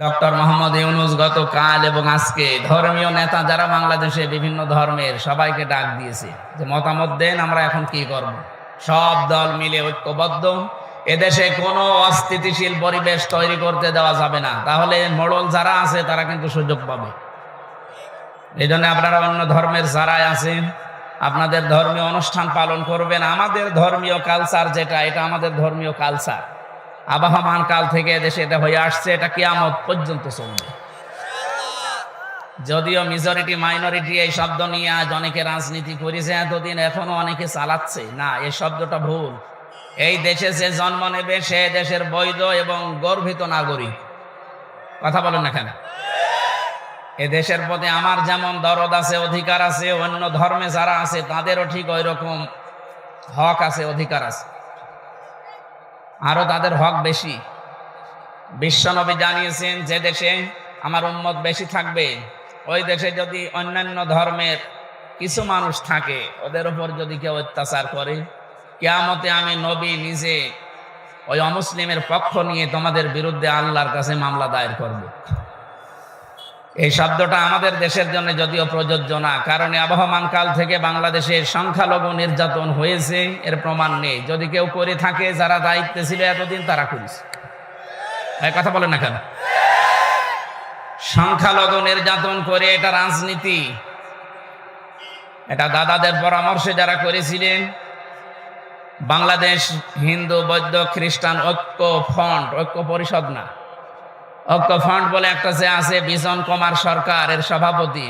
Doctor Mohammad Yunus গতকাল এবং আজকে ধর্মীয় নেতা যারা বাংলাদেশে বিভিন্ন ধর্মের সবাইকে ডাক দিয়েছে যে, মতামত দেন, আমরা এখন কি করব? সব দল মিলে ঐক্যবদ্ধ। এদেশে কোনো অস্থিতিশীল পরিবেশ তৈরি করতে দেওয়া যাবে না। তাহলে মোড়ল যারা আছে, তারা কিন্তু সুযোগ পাবে। এই জন্য আপনারা অন্য ধর্মের যারাই আছেন আপনাদের ধর্মীয় অনুষ্ঠান পালন করবেন। আমাদের ধর্মীয় কালচার যেটা, এটা আমাদের ধর্মীয় কালচার আবহমান কাল থেকে দেশে এটা হয়ে আসছে, এটা কিয়ামত পর্যন্ত চলবে। যদিও মেজরিটি মাইনরিটি এই শব্দ নিয়ে আজ অনেকে রাজনীতি করেছে, এতদিন এখনও অনেকে চালাচ্ছে। না, এই শব্দটা ভুল। এই দেশে যে জন্ম নেবে, সে দেশের বৈধ এবং গর্বিত নাগরিক। কথা বলেন না কেন? এ দেশের প্রতি আমার যেমন দরদ আছে, অধিকার আছে, অন্য ধর্মে যারা আছে, তাদেরও ঠিক ওই রকম হক আছে, অধিকার আছে। আরও তাদের হক বেশি। বিশ্বনবী জানিয়েছেন, যে দেশে আমার উম্মত বেশি থাকবে, ওই দেশে যদি অন্যান্য ধর্মের কিছু মানুষ থাকে, ওদের উপর যদি কেউ অত্যাচার করে, কেয়ামতে আমি নবী নিজে ওই অমুসলিমের পক্ষ নিয়ে তোমাদের বিরুদ্ধে আল্লাহর কাছে মামলা দায়ের করব। এই শব্দটা আমাদের দেশের জন্য যদিও প্রযোজ্য না, কারণ আবহমান কাল থেকে বাংলাদেশে সংখ্যালঘু নির্যাতন হয়েছে, এর প্রমাণ নেই। যদি কেউ করে থাকে, যারা দায়িত্বে ছিল এতদিন তারা করেছে কথা বলেন না কেন? সংখ্যালঘু নির্যাতন করে এটা রাজনীতি। এটা দাদাদের পরামর্শে যারা করেছিলেন, বাংলাদেশ হিন্দু, বৌদ্ধ, খ্রিস্টান ঐক্য ফ্রন্ট, ঐক্য পরিষদ না। ঐক্য ফ্রন্ট বলে একটা যে আছে, বিজন কুমার সরকার এর সভাপতি।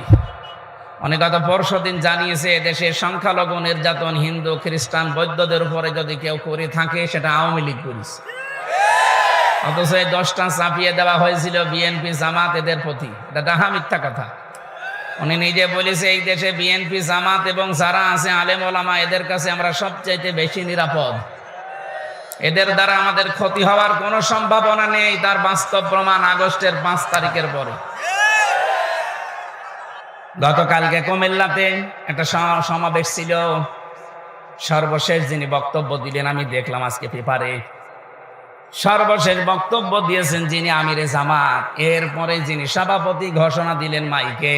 উনি গত পরশু দিন জানিয়েছে দেশে সংখ্যালঘু নির্যাতন হিন্দু, খ্রিস্টান, বৌদ্ধদের উপরে যদি কেউ করে থাকে, সেটা আওয়ামী লীগ করিস অথচ এই দশটা চাপিয়ে দেওয়া হয়েছিল বিএনপি জামাত এদের প্রতি। এটা ডাহা মিথ্যা কথা। উনি নিজে বলেছে, এই দেশে বিএনপি জামাত এবং যারা আছে, আলেম ওলামা, এদের কাছে আমরা সবচাইতে বেশি নিরাপদ। এদের দ্বারা আমাদের ক্ষতি হওয়ার কোনো সম্ভাবনা নেই, তার বাস্তব প্রমাণ আগস্টের পাঁচ তারিখের পরে। গতকালকে কুমিল্লাতে একটা সমাবেশ ছিল। সর্বশেষ যিনি বক্তব্য দিলেন, আমি দেখলাম আজকে পেপারে। সর্বশেষ বক্তব্য দিয়েছেন যিনি আমিরে জামাত। এরপরে যিনি সভাপতি ঘোষণা দিলেন মাইকে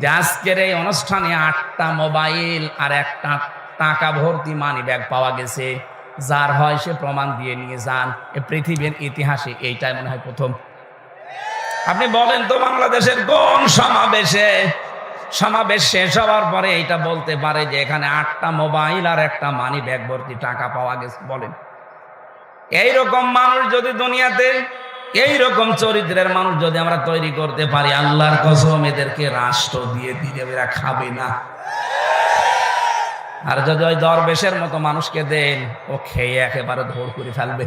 যে আজকের এই অনুষ্ঠানে আটটা মোবাইল আর একটা টাকা ভর্তি মানি ব্যাগ পাওয়া গেছে। যার হয় সে প্রমাণ দিয়ে নিয়ে যান। এ পৃথিবীর ইতিহাসে এইটাই মনে হয় প্রথম। আপনি বলেন তো বাংলাদেশের কোন সমাবেশে? সমাবেশ শেষ হওয়ার পরে এইটা বলতে পারে যে এখানে আটটা মোবাইল আর একটা মানি ব্যাগ ভর্তি টাকা পাওয়া গেছে, বলেন। এইরকম মানুষ যদি দুনিয়াতে, এইরকম চরিত্রের মানুষ যদি আমরা তৈরি করতে পারি, আল্লাহর কসম এদেরকে রাষ্ট্র দিয়ে দিলে এরা খাবে না। আর যদি ওই দরবেশের মতো মানুষকে দেন ও খেয়ে একেবারে ধর করে ফেলবে।